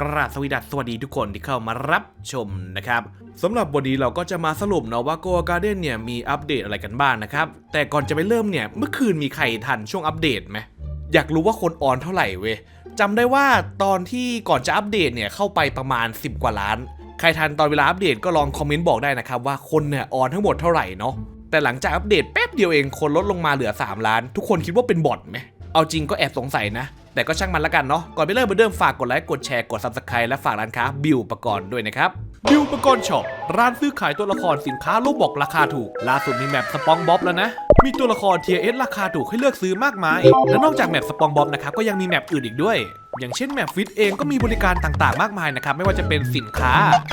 กราบสวีดัสสวัสดีทุกคนที่เข้ามารับชมนะครับสำหรับวันนี้เราก็จะมาสรุปเนาะว่า Goa Garden เนี่ยมีอัปเดตอะไรกันบ้างนะครับ แต่ก่อนจะไปเริ่มเนี่ยเมื่อคืนมีใครทันช่วงอัปเดตไหมอยากรู้ว่าคนออนเท่าไหร่เว้ยจำได้ว่าตอนที่ก่อนจะอัปเดตเนี่ยเข้าไปประมาณ 10 กว่าล้าน ใครทันตอนเวลาอัปเดตก็ลองคอมเมนต์บอกได้นะครับว่าคนเนี่ยออนทั้งหมดเท่าไหร่เนาะแต่หลังจากอัปเดตแป๊บเดียวเองคนลดลงมาเหลือ 3 ล้าน ทุกคนคิดว่าเป็นบอทไหมเอาจริงก็แอบสงสัยนะ แต่ก็ช่างมันละกันเนาะก่อนไปเริ่มไปเดิมฝากกดไลค์กดแชร์กด subscribe และฝากร้านค้าบิวประกรณ์ด้วยนะครับบิวประกรณ์ช็อปร้านซื้อขายตัวละครสินค้าลูกบอกราคาถูกล่าสุดมีแมปสปองบ๊อบแล้วนะมีตัวละครเทียเอสราคาถูกให้เลือกซื้อมากมายและนอกจากแมปสปองบ๊อบนะครับก็ยังมีแมปอื่นอีกด้วย อย่างเช่นแมปฟิตเองก็มีบริการต่างๆ มากมายนะครับ ไม่ว่าจะเป็นสินค้า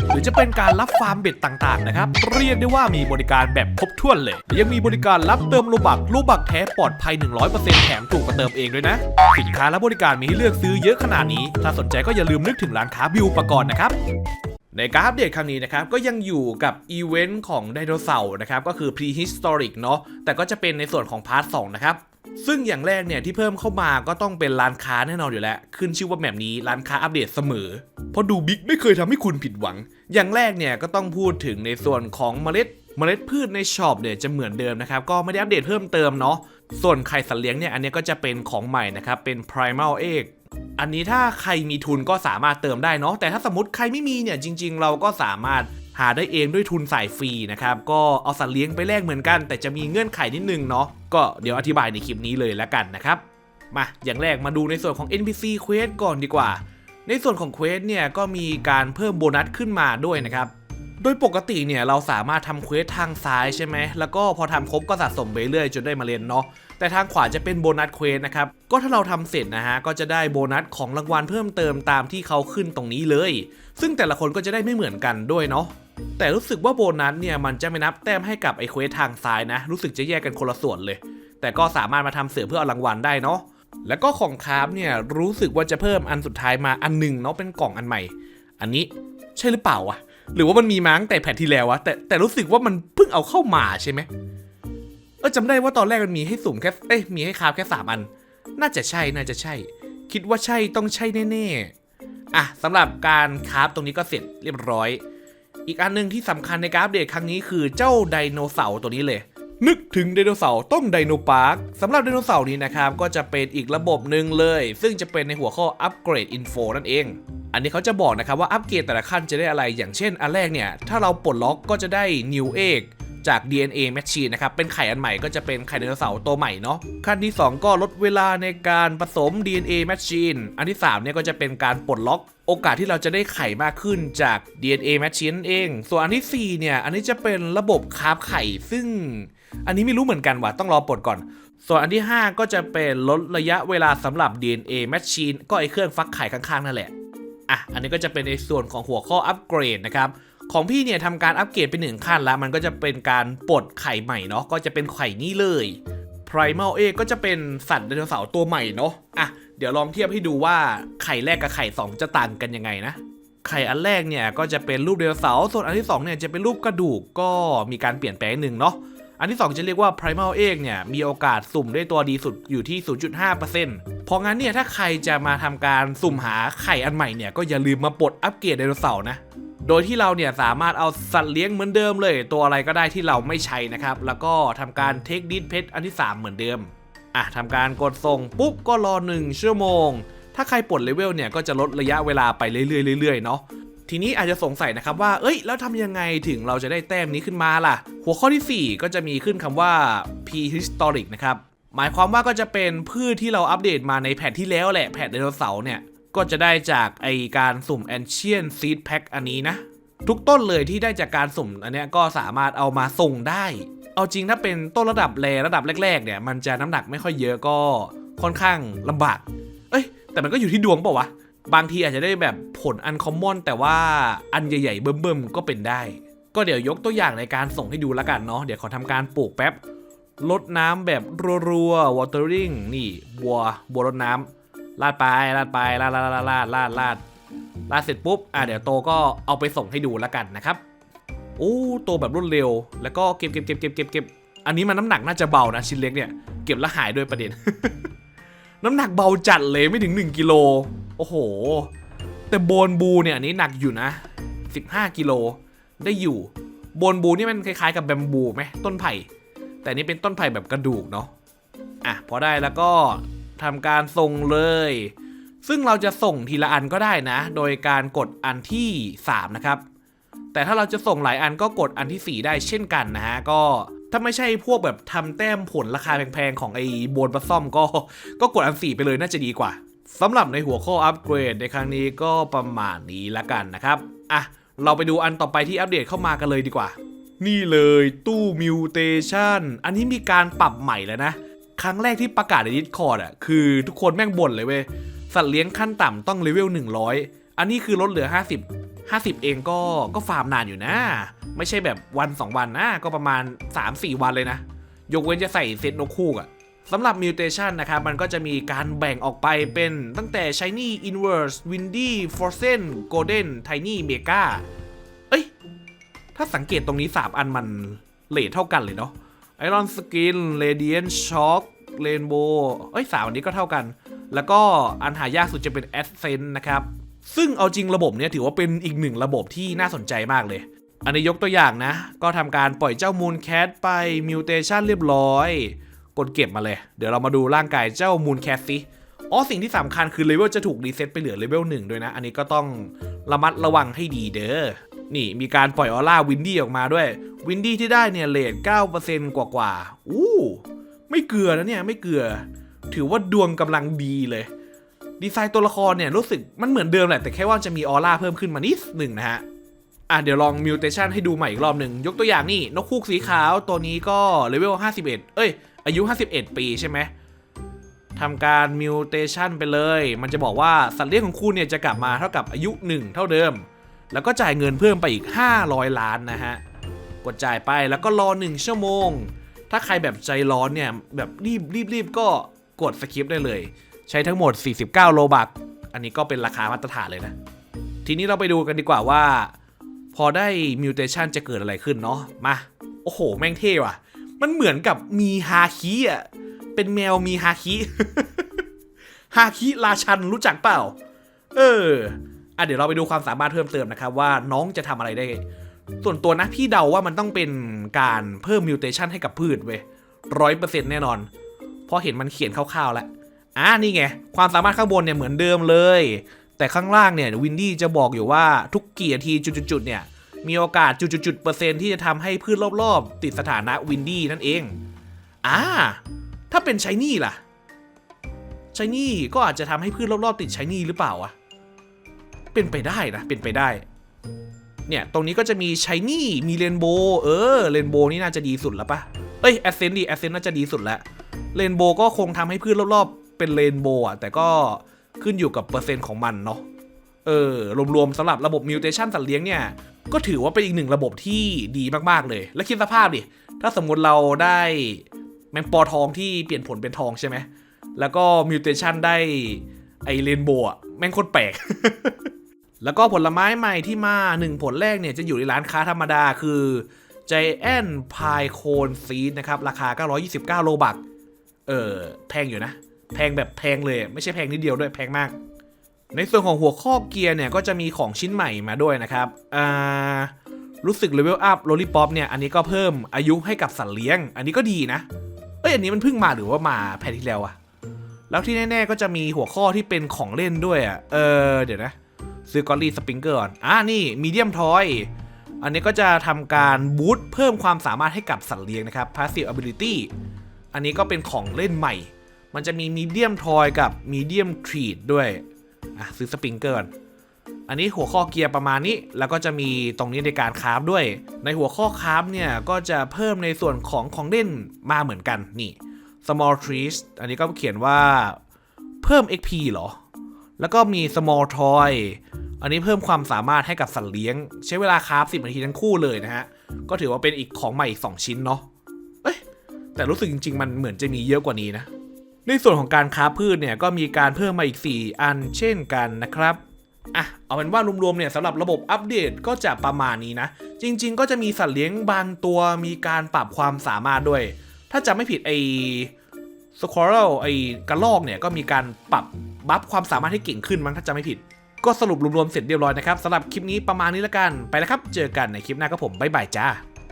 หรือจะเป็นการรับฟาร์มเบ็ดต่างๆนะครับ เรียกได้ว่ามีบริการแบบครบถ้วนเลยยังมีบริการรับเติมโลบักโลบักแท้ปลอดภัย 100%แถมถูกกว่าเติมเองด้วยนะ สินค้าและบริการมีให้เลือกซื้อเยอะขนาดนี้ ถ้าสนใจก็อย่าลืมนึกถึงร้านค้าบิวประกรณ์นะครับในการอัปเดตครั้งนี้นะครับก็ยังอยู่กับอีเวนต์ของไดโนเสาร์นะครับก็คือ prehistoric เนาะแต่ก็จะเป็นในส่วนของพาร์ท2นะครับ ซึ่งอย่างแรกเนี่ยที่เพิ่มเข้ามาก็ต้องเป็นร้านค้าแน่นอนอยู่แล้ว ขึ้นชื่อว่าแบบนี้ร้านค้าอัปเดตเสมอ เพราะดูบิ๊กไม่เคยทำให้คุณผิดหวัง อย่างแรกเนี่ยก็ต้องพูดถึงในส่วนของเมล็ดเมล็ดพืชในช็อปเนี่ยจะเหมือนเดิมนะครับ ก็ไม่ได้อัปเดตเพิ่มเติมเนาะส่วนไข่สัตว์เลี้ยงเนี่ยอันนี้ก็จะเป็นของใหม่นะครับ เป็น primal egg อันนี้ถ้าใครมีทุนก็สามารถเติมได้เนาะแต่ถ้าสมมติใครไม่มีเนี่ยจริง ๆ เราก็สามารถ หาได้เองด้วยทุนสายฟรีนะครับ ก็เอาสัตว์เลี้ยงไปแลกเหมือนกัน แต่จะมีเงื่อนไขนิดนึงเนาะก็เดี๋ยวอธิบายในคลิปนี้เลยแล้วกันนะครับ มา อย่างแรกมาดูในส่วนของ NPC Quest ก่อนดีกว่า ในส่วนของ Quest เนี่ยก็มีการเพิ่มโบนัสขึ้นมาด้วยนะครับโดยปกติเนี่ยเราสามารถทำเควสทางซ้ายใช่ไหม แล้วก็พอทำครบก็สะสมไปเรื่อยจนได้มาเรียนเนาะ แต่ทางขวาจะเป็นโบนัสเควสนะครับ ก็ถ้าเราทำเสร็จนะฮะ ก็จะได้โบนัสของรางวัลเพิ่มเติมตามที่เขาขึ้นตรงนี้เลย ซึ่งแต่ละคนก็จะได้ไม่เหมือนกันด้วยเนาะ แต่รู้สึกว่าโบนัสเนี่ยมันจะไม่นับแต้มให้กับไอ้เควสทางซ้ายนะ รู้สึกจะแยกกันคนละส่วนเลย แต่ก็สามารถมาทำเสือเพื่อเอารางวัลได้เนาะแล้วก็ของคราฟเนี่ยรู้สึกว่าจะเพิ่มอันสุดท้ายมาอันหนึ่งเนาะเป็นกล่องอันใหม่ อันนี้ใช่หรือเปล่าวะหรือว่ามันมีมาตั้งแต่แพทที่แล้ววะแต่แต่รู้สึกว่ามันเพิ่งเอาเข้ามาใช่ไหมเออจำได้ว่าตอนแรกมันมีให้สุ่มแค่เอ้ยมีให้คราฟแค่สามอัน น่าจะใช่น่าจะใช่ คิดว่าใช่ต้องใช่แน่ๆอะสำหรับการคราฟตรงนี้ก็เสร็จเรียบร้อย อีกอันหนึ่งที่สำคัญในการอัปเดตครั้งนี้คือเจ้าไดโนเสาร์ตัวนี้เลย นึกถึงไดโนเสาร์ต้องไดโนพาร์คสำหรับไดโนเสาร์นี้นะครับ ก็จะเป็นอีกระบบหนึ่งเลย ซึ่งจะเป็นในหัวข้ออัปเกรดอินโฟนั่นเอง อันนี้เขาจะบอกนะครับว่าอัปเกรดแต่ละขั้นจะได้อะไรอย่างเช่นอันแรกเนี่ยถ้าเราปลดล็อกก็จะได้นิวเอ็ก จาก DNA Machine นะครับ เป็นไข่อันใหม่ก็จะเป็นไข่ไดโนเสาร์ตัวใหม่เนาะขั้นที่ 2 ก็ลดเวลาในการผสม DNA Machine อันที่ 3 เนี่ยก็จะเป็นการปลดล็อกโอกาสที่เราจะได้ไข่มากขึ้นจาก DNA Machine เอง ส่วนอันทีสี่ 4 เนี่ย อันนี้จะเป็นระบบคาบไข่ ซึ่ง อันนี้ไม่รู้เหมือนกันว่ะ ต้องรอปลดก่อน ส่วนอันที่ 5 ก็จะเป็นลดระยะเวลาสำหรับ DNA Machine ก็ไอเครื่องฟักไข่ข้างๆนั่นแหละ อะ อันนี้ก็จะเป็นในส่วนของหัวข้ออัปเกรดนะครับ ของพี่เนี่ยทำการอัปเกรดไปหนึ่งขั้นแล้ว มันก็จะเป็นการปลดไข่ใหม่เนาะก็จะเป็นไข่นี้เลย Primal A ก็จะเป็นสัตว์ไดโนเสาร์ตัวใหม่เนาะอะเดี๋ยวลองเทียบให้ดูว่าไข่แรกกับไข่ 2 จะต่างกันยังไงนะ ไข่อันแรกเนี่ยก็จะเป็นรูปไดโนเสาร์ส่วนอันที่2เนี่ยจะเป็นรูปกระดูกก็มีการเปลี่ยนแปลงหนึ่งเนาะอันที่ 2 จะเรียกว่า primal egg เนี่ยมีโอกาสสุ่มได้ตัวดีสุดอยู่ที่ 0.5%เพราะงั้นเนี่ยถ้าใครจะมาทำการสุ่มหาไข่อันใหม่เนี่ยก็อย่าลืมมาปลดอัปเกรดไดโนเสาร์นะ โดยที่เราเนี่ยสามารถเอาสัตว์เลี้ยงเหมือนเดิมเลย ตัวอะไรก็ได้ที่เราไม่ใช้นะครับ แล้วก็ทำการเทคดิสเพชอันที่ 3 เหมือนเดิมอะทำการกดส่งปุ๊บก็รอ 1 ชั่วโมง ถ้าใครปลดเลเวลเนี่ยก็จะลดระยะเวลาไปเรื่อยๆเรื่อยๆเนาะทีนี้อาจจะสงสัยนะครับว่า เอ้ย แล้วทำยังไงถึงเราจะได้แต้มนี้ขึ้นมาล่ะ หัวข้อที่ 4 ก็จะมีขึ้นคำว่า prehistoric นะครับ หมายความว่าก็จะเป็นพืชที่เราอัปเดตมาในแพทที่แล้วแหละ แพทไดโนเสาร์เนี่ย ก็จะได้จากไอการสุ่ม ancient seed pack อันนี้นะ ทุกต้นเลยที่ได้จากการสุ่มอันเนี้ยก็สามารถเอามาส่งได้ เอาจริงถ้าเป็นต้นระดับแรระดับแรกๆเนี่ยมันจะน้ำหนักไม่ค่อยเยอะก็ค่อนข้างลำบากเอ้ยแต่มันก็อยู่ที่ดวงเปล่าวะบางทีอาจจะได้แบบผลอันคอมมอนแต่ว่าอันใหญ่ๆเบิ่มๆก็เป็นได้ ก็เดี๋ยวยกตัวอย่างในการส่งให้ดูแล้วกันเนาะเดี๋ยวขอทำการปลูกแป๊บลดน้ำแบบรัวๆ watering นี่บัวบัวรดน้ำ ลาดไปลาดไปลาดลาดลาดลาดลาดลาดลาดเสร็จปุ๊บอะเดี๋ยวโตก็เอาไปส่งให้ดูแล้วกันนะครับโอ้โตแบบรวดเร็ว แล้วก็เก็บเก็บเก็บเก็บเก็บเก็บอันนี้มันน้ำหนักน่าจะเบานะชิ้นเล็กเนี่ยเก็บแล้วหายด้วยประเด็น น้ำหนักเบาจัดเลยไม่ถึง 1กิโลโอ้โห แต่โบนบูเนี่ยอันนี้หนักอยู่นะ 15กิโลได้อยู่โบนบูนี่มันคล้ายๆกับแบมบูไหมต้นไผ่ แต่นี่เป็นต้นไผ่แบบกระดูกเนาะอะพอได้แล้วก็ ทำการส่งเลย ซึ่งเราจะส่งทีละอันก็ได้นะ โดยการกดอันที่ 3 นะครับ แต่ถ้าเราจะส่งหลายอันก็กดอันทีสี่ 4 ได้เช่นกันนะฮะ ก็ถ้าไม่ใช่พวกแบบทำแต้มผลราคาแพงๆ ของไอ้โบนปลาซ่อมก็ก็กดอัน 4 ไปเลยน่าจะดีกว่าสำหรับในหัวข้ออัปเกรดในครั้งนี้ก็ประมาณนี้ละกันนะครับอะเราไปดูอันต่อไปที่อัปเดตเข้ามากันเลยดีกว่า นี่เลยตู้มิวเทชันอันนี้มีการปรับใหม่แล้วนะ ครั้งแรกที่ประกาศใน Discord อะคือทุกคนแม่งบ่นเลยเว้ยสัตว์เลี้ยงขั้นต่ำต้องเลเวล100 อันนี้คือลดเหลือ 50 50 เองก็ก็ฟาร์มนานอยู่นะ ไม่ใช่แบบวัน 2 วันนะก็ประมาณ 3-4 วันเลยนะ ยกเว้นจะใส่เซตนกคู่อะสำหรับ Mutation นะครับ มันก็จะมีการแบ่งออกไปเป็นตั้งแต่ Shiny Inverse Windy Frozen Golden Tiny Mega เอ้ย ถ้าสังเกตตรงนี้ 3 อันมันเลทเท่ากันเลยเนาะ Iron Skin Radiant Shock Rainbow เอ้ยสามอันนี้ก็เท่ากัน แล้วก็อันหายากสุดจะเป็น Ascent นะครับ ซึ่งเอาจริงระบบเนี้ยถือว่าเป็นอีกหนึ่งระบบที่น่าสนใจมากเลย อันนี้ยกตัวอย่างนะ ก็ทำการปล่อยเจ้า Moon Cat ไป Mutation เรียบร้อย กดเก็บมาเลย เดี๋ยวเรามาดูร่างกายเจ้า Moon Cat สิอ๋อสิ่งที่สำคัญคือเลเวลจะถูกรีเซ็ตไปเหลือเลเวลหนึ่งด้วยนะ อันนี้ก็ต้องระมัดระวังให้ดีเด้อ นี่มีการปล่อยออร่าวินดี้ออกมาด้วย วินดี้ที่ได้เนี่ยเลท9%กว่ากว่าๆอู้ไม่เกลือนะเนี่ยไม่เกลือ ถือว่าดวงกำลังดีเลย ดีไซน์ตัวละครเนี่ยรู้สึกมันเหมือนเดิมแหละแต่แค่ว่าจะมีออร่าเพิ่มขึ้นมานิดหนึ่งนะฮะอะเดี๋ยวลองมิวเทชันให้ดูใหม่อีกรอบหนึ่งยกตัวอย่างนี่นกคูกสีขาวตัวนี้ก็เลเวล51 เอ้ย อายุ 51 ปีใช่ไหมทำการมิวเทชันไปเลย มันจะบอกว่าสัตว์เลี้ยงของคุณเนี่ยจะกลับมาเท่ากับอายุ 1 เท่าเดิม แล้วก็จ่ายเงินเพิ่มไปอีก 500 ล้านนะฮะ กดจ่ายไปแล้วก็รอ 1 ชั่วโมง ถ้าใครแบบใจร้อนเนี่ย แบบรีบรีบรีบก็กดสคริปได้เลย ใช้ทั้งหมด 49 โลบัก อันนี้ก็เป็นราคามาตรฐานเลยนะ ทีนี้เราไปดูกันดีกว่าว่า พอได้มิวเทชันจะเกิดอะไรขึ้นเนาะ มา โอ้โห แม่งเท่ว่ะ มันเหมือนกับมีฮาคิอะ เป็นแมวมีฮาคิ ฮาคิราชันรู้จักเปล่า เออ อะเดี๋ยวเราไปดูความสามารถเพิ่มเติมนะครับว่าน้องจะทำอะไรได้ ส่วนตัวนะพี่เดาว่ามันต้องเป็นการเพิ่มมิวเทชันให้กับพืชเว้ยร้อยเปอร์เซ็นต์แน่นอนเพราะเห็นมันเขียนคร่าวๆแล้วอ่านี่ไง ความสามารถข้างบนเนี่ยเหมือนเดิมเลย แต่ข้างล่างเนี่ยวินดี้จะบอกอยู่ว่าทุกกี่นาทีจุดๆเนี่ยมีโอกาสจุดๆเปอร์เซ็นต์ที่จะทำให้พืชรอบๆ ติดสถานะวินดี้นั่นเองอ่าถ้าเป็นชายนี่ล่ะชายนี่ก็อาจจะทำให้พืชรอบๆติดชายนี่หรือเปล่าวะ เป็นไปได้นะ เป็นไปได้ เนี่ย ตรงนี้ก็จะมีชายนี่มีเรนโบ์เออเรนโบ์นี่น่าจะดีสุดแล้วปะเอ้ยแอสเซนต์ดิแอสเซนต์น่าจะดีสุดแล้วเรนโบ์ก็คงทำให้พืชรอบๆ เป็นเรนโบ์อะแต่ก็ขึ้นอยู่กับเปอร์เซ็นต์ของมันเนาะเออรวมๆสำหรับระบบมิวเทชันสัตว์เลี้ยงเนี่ย ก็ถือว่าเป็นอีกหนึ่งระบบที่ดีมากๆเลย แล้วคิดสภาพดิ ถ้าสมมุติเราได้แมงปอทองที่เปลี่ยนผลเป็นทองใช่ไหม แล้วก็มิวเทชันได้ไอเรนโบว์อะแม่งโคตรแปลก แล้วก็ผลไม้ใหม่ที่มา 1 ผลแรกเนี่ยจะอยู่ในร้านค้าธรรมดาคือ Giant Pie Cone Seed นะครับ ราคา 929 โลบักเออแพงอยู่นะ แพงแบบแพงเลย ไม่ใช่แพงนิดเดียวด้วยแพงมาก ในส่วนของหัวข้อเกียร์เนี่ย ก็จะมีของชิ้นใหม่มาด้วยนะครับอ่ารู้สึกเลเวลอัพโ l ลิป o p เนี่ย อันนี้ก็เพิ่มอายุให้กับสัตว์เลี้ยง อันนี้ก็ดีนะ เอ้ย อันนี้มันเพิ่งมาหรือว่ามาแพทที่แล้วอะแล้วที่แน่ ๆ ก็จะมีหัวข้อที่เป็นของเล่นด้วยอะเออ เดี๋ยวนะ ซื้อกอลลี่สปริงเกอร์ก่อนอ่านี่มีเดียมทอย อันนี้ก็จะทำการบูตเพิ่มความสามารถให้กับสัตว์เลี้ยงนะครับ Passive Ability อันนี้ก็เป็นของเล่นใหม่ มันจะมีมีเดียมทอยกับมีเดียมทรีดด้วยอะซื้อสปริงเกอร์อนอันนี้หัวข้อเกียร์ประมาณนี้ แล้วก็จะมีตรงนี้ในการคราฟด้วย ในหัวข้อคราฟเนี่ย ก็จะเพิ่มในส่วนของของเล่นมาเหมือนกันนี่ small trees อันนี้ก็เขียนว่าเพิ่ม XP เหรอ แล้วก็มี small toy อันนี้เพิ่มความสามารถให้กับสัตว์เลี้ยง ใช้เวลาคราฟ10นาทีทั้งคู่เลยนะฮะ ก็ถือว่าเป็นอีกของใหม่อีก 2 ชิ้นเนาะเอ้ยแต่รู้สึกจริง ๆ มันเหมือนจะมีเยอะกว่านี้นะ ในส่วนของการค้าพืชเนี่ยก็มีการเพิ่มมาอีก 4 อันเช่นกันนะครับอะเอาเป็นว่ารวมๆเนี่ยสำหรับระบบอัปเดตก็จะประมาณนี้นะ จริง ๆ ก็จะมีสัตว์เลี้ยงบางตัวมีการปรับความสามารถด้วย ถ้าจะไม่ผิดไอ้สควอเรลไอ้กระรอกเนี่ยก็มีการปรับบัฟความสามารถให้เก่งขึ้นมั้งถ้าจะไม่ผิด ก็สรุปรวมๆเสร็จเรียบร้อยนะครับสำหรับคลิปนี้ประมาณนี้แล้วกันไปแล้วครับ เจอกันในคลิปหน้าครับผมบ๊ายบายจ้า